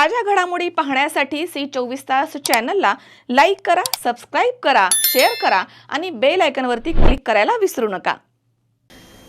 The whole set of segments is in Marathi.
ताज्या घडामोडी पाहण्यासाठी सी चोवीस तास चॅनलला लाईक करा सबस्क्राईब करा शेअर करा आणि बेल आयकनवरती क्लिक करायला विसरू नका.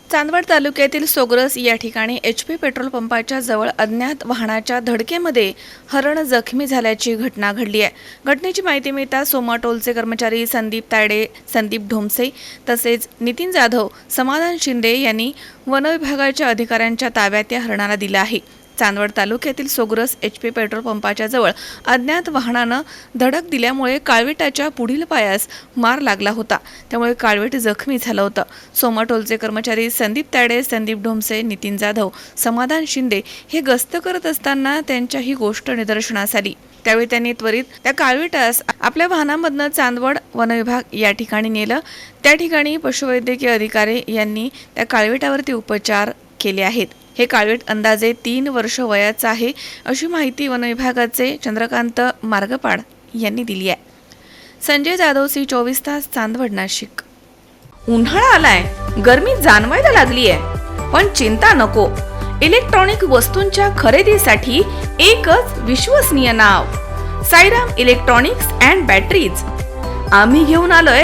चांदवड तालुक्यातील सोग्रस या ठिकाणी एच पी पेट्रोल पंपाच्या जवळ अज्ञात वाहनाच्या धडकेमध्ये हरण जखमी झाल्याची घटना घडली आहे. घटनेची माहिती मिळताच सोमाटोलचे कर्मचारी संदीप तायडे संदीप ढोमसे तसेच नितीन जाधव समाधान शिंदे यांनी वनविभागाच्या अधिकाऱ्यांच्या ताब्यात या हरणाला दिलं आहे. चांदवड तालुक्यातील सोग्रस एच पी पेट्रोल पंपाच्या जवळ अज्ञात वाहनानं धडक दिल्यामुळे काळविटाच्या पुढील पायास मार लागला होता. त्यामुळे काळवीट जखमी झालं होतं. सोमाटोलचे कर्मचारी संदीप ताडे संदीप ढोमसे नितीन जाधव समाधान शिंदे हे गस्त करत असताना त्यांच्या ही गोष्ट निदर्शनास आली. त्यावेळी त्यांनी त्वरित त्या काळविटास आपल्या वाहनामधनं चांदवड वनविभाग या ठिकाणी नेलं. त्या ठिकाणी पशुवैद्यकीय अधिकारी यांनी त्या काळविटावरती उपचार केले आहेत. हे काळवीट अंदाजे तीन वर्ष वयाचं आहे अशी माहिती वनविभागाचे चंद्रकांत मार्गपाड यांनी दिली आहे. संजय जाधव सी चोवीस तास चांदवड नाशिक. उन्हाळा आलाय. गर्मी जाणवायला लागली आहे. पण चिंता नको. इलेक्ट्रॉनिक वस्तूंच्या खरेदीसाठी एकच विश्वसनीय नाव. Sairam electronics and batteries. आम्ही घेऊन आलोय